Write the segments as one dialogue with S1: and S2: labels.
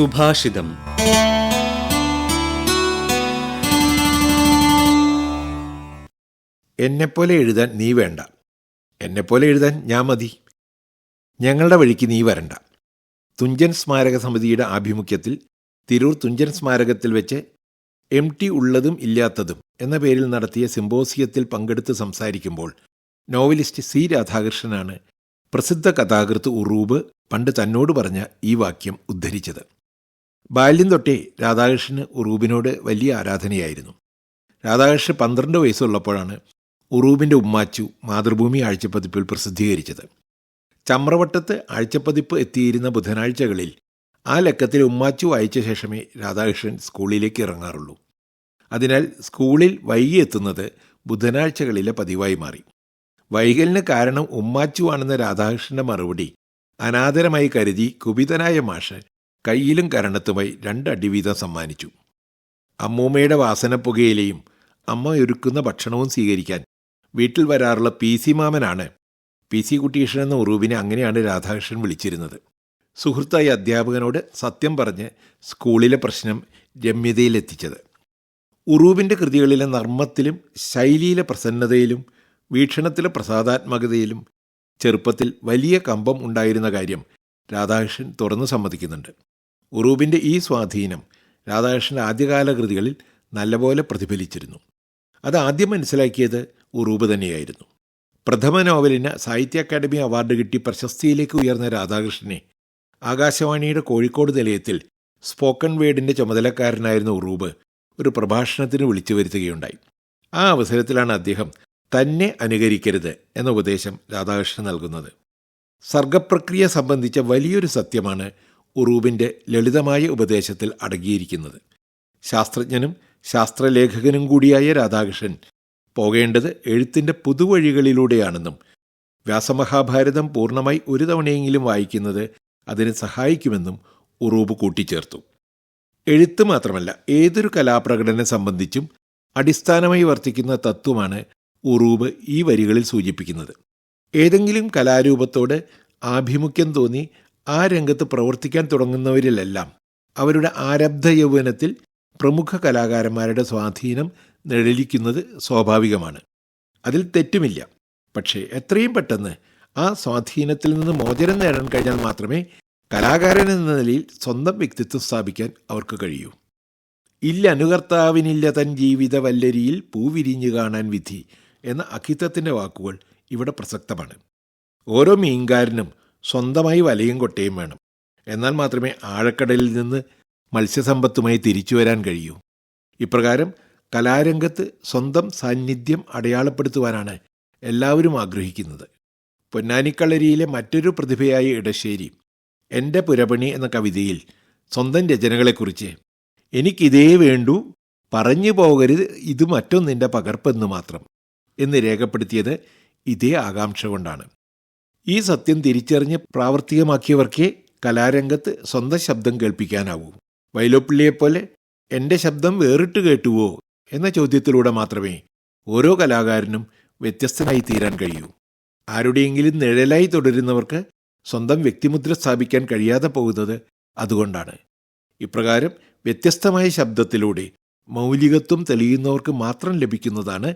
S1: സുഭാഷിതം.
S2: എന്നെപ്പോലെ എഴുതാൻ നീ വേണ്ട. എന്നെപ്പോലെ എഴുതാൻ ഞാൻ മതി. ഞങ്ങളുടെ വഴിക്ക് നീ വരണ്ട. തുഞ്ചൻ സ്മാരക സമിതിയുടെ ആഭിമുഖ്യത്തിൽ തിരൂർ തുഞ്ചൻ സ്മാരകത്തിൽ വെച്ച് എം ടി ഉള്ളതും ഇല്ലാത്തതും എന്ന പേരിൽ നടത്തിയ സിംബോസിയത്തിൽ പങ്കെടുത്ത് സംസാരിക്കുമ്പോൾ നോവലിസ്റ്റ് സി രാധാകൃഷ്ണനാണ് പ്രസിദ്ധ കഥാകൃത്ത് ഉറൂബ് പണ്ട് തന്നോട് പറഞ്ഞ ഈ വാക്യം ഉദ്ധരിച്ചത്. ബാല്യം തൊട്ടേ രാധാകൃഷ്ണന് ഉറൂബിനോട് വലിയ ആരാധനയായിരുന്നു. രാധാകൃഷ്ണൻ പന്ത്രണ്ട് വയസ്സുള്ളപ്പോഴാണ് ഉറൂബിന്റെ ഉമ്മാച്ചു മാതൃഭൂമി ആഴ്ചപ്പതിപ്പിൽ പ്രസിദ്ധീകരിച്ചത്. ചമ്രവട്ടത്ത് ആഴ്ചപ്പതിപ്പ് എത്തിയിരുന്ന ബുധനാഴ്ചകളിൽ ആ ലക്കത്തിൽ ഉമ്മാച്ചു വായിച്ച ശേഷമേ രാധാകൃഷ്ണൻ സ്കൂളിലേക്ക് ഇറങ്ങാറുള്ളൂ. അതിനാൽ സ്കൂളിൽ വൈകി എത്തുന്നത് ബുധനാഴ്ചകളിലെ പതിവായി മാറി. വൈകലിന് കാരണം ഉമ്മാച്ചു ആണെന്ന രാധാകൃഷ്ണന്റെ മറുപടി അനാദരമായി കരുതി കുപിതനായ മാഷ് കയ്യിലും കരണത്തുമായി രണ്ടടി അടിവീതം സമ്മാനിച്ചു. അമ്മൂമ്മയുടെ വാസനപ്പുകയിലെയും അമ്മ ഒരുക്കുന്ന ഭക്ഷണവും സ്വീകരിക്കാൻ വീട്ടിൽ വരാറുള്ള പി സി മാമനാണ് പി സി കുട്ടീഷൻ എന്ന ഉറൂബിനെ അങ്ങനെയാണ് രാധാകൃഷ്ണൻ വിളിച്ചിരുന്നത്. സുഹൃത്തായ അധ്യാപകനോട് സത്യം പറഞ്ഞ് സ്കൂളിലെ പ്രശ്നം രമ്യതയിലെത്തിച്ചത്. ഉറൂബിന്റെ കൃതികളിലെ നർമ്മത്തിലും ശൈലിയിലെ പ്രസന്നതയിലും വീക്ഷണത്തിലെ പ്രസാദാത്മകതയിലും ചെറുപ്പത്തിൽ വലിയ കമ്പം ഉണ്ടായിരുന്ന കാര്യം രാധാകൃഷ്ണൻ തുറന്നു സമ്മതിക്കുന്നുണ്ട്. ഉറൂബിന്റെ ഈ സ്വാധീനം രാധാകൃഷ്ണന്റെ ആദ്യകാല കൃതികളിൽ നല്ലപോലെ പ്രതിഫലിച്ചിരുന്നു. അത് ആദ്യം മനസ്സിലാക്കിയത് ഉറൂബ് തന്നെയായിരുന്നു. പ്രഥമ നോവലിന് സാഹിത്യ അക്കാദമി അവാർഡ് കിട്ടി പ്രശസ്തിയിലേക്ക് ഉയർന്ന രാധാകൃഷ്ണനെ ആകാശവാണിയുടെ കോഴിക്കോട് നിലയത്തിൽ സ്പോക്കൺ വേർഡിന്റെ ചുമതലക്കാരനായിരുന്ന ഉറൂബ് ഒരു പ്രഭാഷണത്തിന് വിളിച്ചു വരുത്തുകയുണ്ടായി. ആ അവസരത്തിലാണ് അദ്ദേഹം തന്നെ അനുകരിക്കരുത് എന്ന ഉപദേശം രാധാകൃഷ്ണൻ നൽകുന്നത്. സർഗപ്രക്രിയ സംബന്ധിച്ച വലിയൊരു സത്യമാണ് ഉറൂബിന്റെ ലളിതമായ ഉപദേശത്തിൽ അടങ്ങിയിരിക്കുന്നത്. ശാസ്ത്രജ്ഞനും ശാസ്ത്രലേഖകനും കൂടിയായ രാധാകൃഷ്ണൻ പോകേണ്ടത് എഴുത്തിന്റെ പുതുവഴികളിലൂടെയാണെന്നും വ്യാസമഹാഭാരതം പൂർണമായി ഒരു തവണയെങ്കിലും വായിക്കുന്നത് അതിന് സഹായിക്കുമെന്നും ഉറൂബ് കൂട്ടിച്ചേർത്തു. എഴുത്ത് മാത്രമല്ല ഏതൊരു കലാപ്രകടനം സംബന്ധിച്ചും അടിസ്ഥാനമായി വർത്തിക്കുന്ന തത്വമാണ് ഉറൂബ് ഈ വരികളിൽ സൂചിപ്പിക്കുന്നത്. ഏതെങ്കിലും കലാരൂപത്തോട് ആഭിമുഖ്യം തോന്നി ആ രംഗത്ത് പ്രവർത്തിക്കാൻ തുടങ്ങുന്നവരിലെല്ലാം അവരുടെ ആരബ്ധ യൗവനത്തിൽ പ്രമുഖ കലാകാരന്മാരുടെ സ്വാധീനം നിഴലിക്കുന്നത് സ്വാഭാവികമാണ്. അതിൽ തെറ്റുമില്ല. പക്ഷേ എത്രയും പെട്ടെന്ന് ആ സ്വാധീനത്തിൽ നിന്ന് മോചനം നേടാൻ കഴിഞ്ഞാൽ മാത്രമേ കലാകാരൻ എന്ന നിലയിൽ സ്വന്തം വ്യക്തിത്വം സ്ഥാപിക്കാൻ അവർക്ക് കഴിയൂ. ഇല്ല അനുകർത്താവിനില്ല തൻ ജീവിത വല്ലരിയിൽ പൂവിരിഞ്ഞു കാണാൻ വിധി എന്ന അഖിത്തത്തിന്റെ വാക്കുകൾ ഇവിടെ പ്രസക്തമാണ്. ഓരോ മീൻകാരനും സ്വന്തമായി വലയും കൊട്ടയും വേണം. എന്നാൽ മാത്രമേ ആഴക്കടലിൽ നിന്ന് മത്സ്യസമ്പത്തുമായി തിരിച്ചു വരാൻ കഴിയൂ. ഇപ്രകാരം കലാരംഗത്ത് സ്വന്തം സാന്നിധ്യം അടയാളപ്പെടുത്തുവാനാണ് എല്ലാവരും ആഗ്രഹിക്കുന്നത്. പൊന്നാനിക്കളരിയിലെ മറ്റൊരു പ്രതിഭയായ ഇടശ്ശേരി എന്റെ പുരപണി എന്ന കവിതയിൽ സ്വന്തം രചനകളെക്കുറിച്ച് എനിക്കിതേ വേണ്ടു പറഞ്ഞു പോകരുത് ഇത് മറ്റൊന്നിന്റെ പകർപ്പെന്ന് മാത്രം എന്ന് രേഖപ്പെടുത്തിയത് ഇതേ ആകാംക്ഷ കൊണ്ടാണ്. ഈ സത്യം തിരിച്ചറിഞ്ഞ് പ്രാവർത്തികമാക്കിയവർക്കേ കലാരംഗത്ത് സ്വന്തം ശബ്ദം കേൾപ്പിക്കാനാവൂ. വൈലോപ്പിള്ളിയെപ്പോലെ എന്റെ ശബ്ദം വേറിട്ട് കേട്ടുവോ? എന്ന ചോദ്യത്തിലൂടെ മാത്രമേ ഓരോ കലാകാരനും വ്യത്യസ്തനായി തീരാൻ കഴിയൂ. ആരുടെയെങ്കിലും നിഴലായി തുടരുന്നവർക്ക് സ്വന്തം വ്യക്തിമുദ്ര സ്ഥാപിക്കാൻ കഴിയാതെ പോകുന്നത് അതുകൊണ്ടാണ്. ഇപ്രകാരം വ്യത്യസ്തമായ ശബ്ദത്തിലൂടെ മൗലികത്വം തെളിയുന്നവർക്ക് മാത്രം ലഭിക്കുന്നതാണ്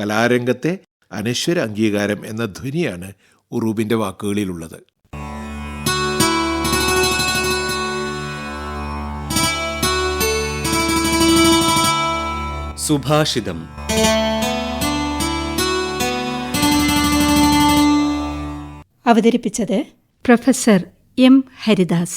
S2: കലാരംഗത്തെ അനശ്വര അംഗീകാരം എന്ന ധ്വനിയാണ് ഉറൂബിന്റെ വാക്കുകളിലുള്ളത്.
S1: സുഭാഷിതം.
S3: അവതരിപ്പിച്ചത് പ്രൊഫസർ എം ഹരിദാസ്.